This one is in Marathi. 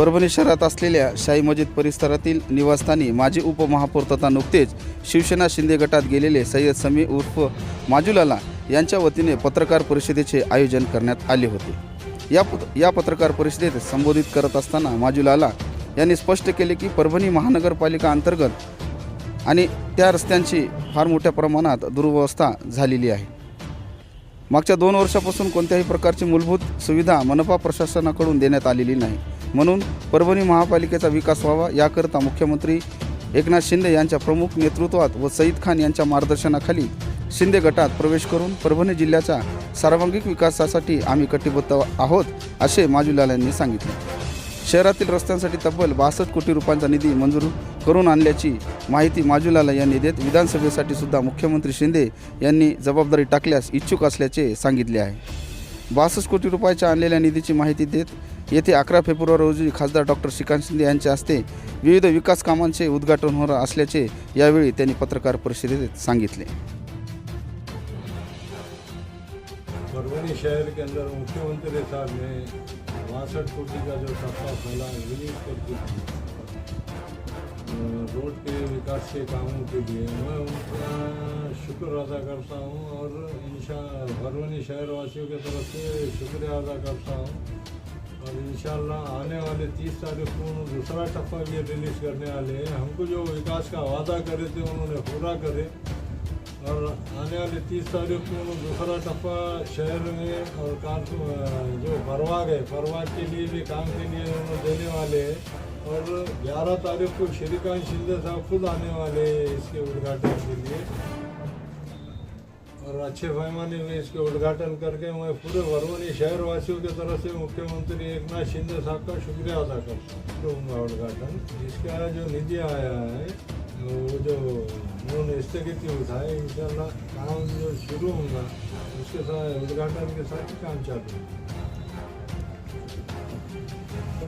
परभणी शहरात असलेल्या शाही मस्जिद परिसरातील निवासस्थानी माजी उपमहापौर तथा नुकतेच शिवसेना शिंदे गटात गेलेले सय्यद समी उर्फ माजुलाला यांच्या वतीने पत्रकार परिषदेचे आयोजन करण्यात आले होते. या पत या पत्रकार परिषदेत संबोधित करत असताना माजुलाला यांनी स्पष्ट केले की परभणी महानगरपालिका अंतर्गत आणि त्या रस्त्यांची फार मोठ्या प्रमाणात दुर्व्यवस्था झालेली आहे. मागच्या दोन वर्षापासून कोणत्याही प्रकारची मूलभूत सुविधा मनपा प्रशासनाकडून देण्यात आलेली नाही. म्हणून परभणी महापालिकेचा विकास व्हावा याकरता मुख्यमंत्री एकनाथ शिंदे यांच्या प्रमुख नेतृत्वात व सईद खान यांच्या मार्गदर्शनाखाली शिंदे गटात प्रवेश करून परभणी जिल्ह्याच्या सर्वांगीण विकासासाठी आम्ही कटिबद्ध आहोत असे माजुलाल यांनी सांगितले. शहरातील रस्त्यांसाठी तब्बल बासष्ट कोटी रुपयांचा निधी मंजूर करून आणल्याची माहिती माजुलाला यांनी देत विधानसभेसाठी सुद्धा मुख्यमंत्री शिंदे यांनी जबाबदारी टाकल्यास इच्छुक असल्याचे सांगितले आहे. बासष्ट कोटी रुपयाच्या आणलेल्या निधीची माहिती देत येथे अकरा फेब्रुवारी रोजी खासदार डॉक्टर श्रीकांत शिंदे यांच्या हस्ते विविध विकास कामांचे उद्घाटन होणार असल्याचे यावेळी त्यांनी पत्रकार परिषदेत सांगितले. परभणी शहर के अंदर मुख्यमंत्री साहब ने बासठ कोटी का जो सप्ताह फैला रिलीज रोड के विकास के कामों के लिए मैं उनका शुक्र अदा करता हूँ और इन परभनी शहरवासियों की तरफ़ से शुक्रिया अदा करता हूँ। और इंशाल्लाह आने वाले तीस तारीख को दूसरा टप्पा भी रिलीज़ करने वाले हैं। हमको जो विकास का वादा करे थे, उन्होंने पूरा करे। और आने वाले तीस तारीख को दूसरा टप्पा शहर में और कार जो परवाग है परवाग के लिए भी काम के लिए उन्होंने देने वाले हैं। और 11 तारीख को श्रीकांत शिंदे साहब खुद आने वाले हैं इसके उद्घाटन के लिए। और अच्छे पैमाने में इसके उद्घाटन करके मैं पूरे वरवनी शहरवासियों की तरफ से मुख्यमंत्री एक नाथ शिंदे साहब का शुक्रिया अदा करता हूँ उद्घाटन। इसका जो निधि आया है वो जो उन्होंने स्थगित उठाए इन काम जो शुरू होगा उसके साथ उद्घाटन के साथ ही काम चालू होगा।